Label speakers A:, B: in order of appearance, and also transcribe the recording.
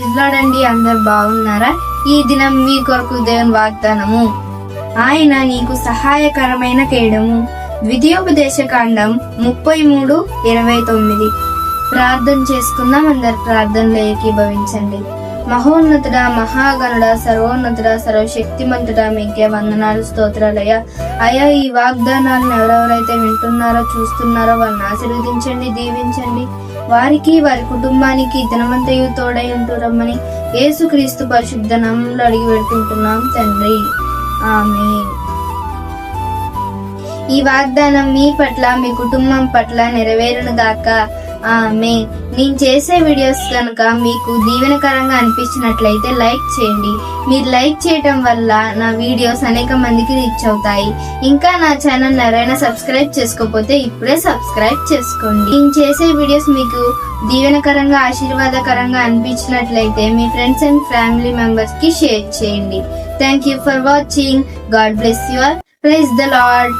A: ఇట్లాడండి అందరు బాగున్నారా? ఈ దినం మీ కొరకు దేవుని వాగ్దానము. ఆయన నీకు సహాయకరమైన కేడము. ద్వితీయోపదేశ కాండం ముప్పై మూడు ఇరవై తొమ్మిది. ప్రార్థన చేసుకుందాం అందరు ప్రార్థనలో ఏకీభవించండి మహోన్నతుడ మహాగణుడ సర్వోన్నతుడ సర్వశక్తిమంతుడ మీకే వందనాలు స్తోత్రాలయ్యా. అయ్యా ఈ వాగ్దానాలను ఎవరెవరైతే వింటున్నారో చూస్తున్నారో వాళ్ళని ఆశీర్వదించండి దీవించండి. వారికి వారి కుటుంబానికి దినమంతయు తోడై ఉంటూ రమ్మని యేసుక్రీస్తు పరిశుద్ధ నామంలో అడిగి పెడుతుంటున్నాం తండ్రి. ఆమె ఈ వాగ్దానం మీ పట్ల మీ కుటుంబం పట్ల నెరవేరును గాక. ఆమె నేను చేసే వీడియోస్ కనుక మీకు దీవెనకరంగా అనిపించినట్లయితే లైక్ చేయండి. మీరు లైక్ చేయటం వల్ల నా వీడియోస్ అనేక మందికి రీచ్ అవుతాయి. ఇంకా నా ఛానల్ ఎవరైనా సబ్స్క్రైబ్ చేసుకోకపోతే ఇప్పుడే సబ్స్క్రైబ్ చేసుకోండి. నేను చేసే వీడియోస్ మీకు దీవెనకరంగా ఆశీర్వాదకరంగా అనిపించినట్లయితే మీ ఫ్రెండ్స్ అండ్ ఫ్యామిలీ మెంబర్స్కి షేర్ చేయండి. Thank you for watching God bless your praise the Lord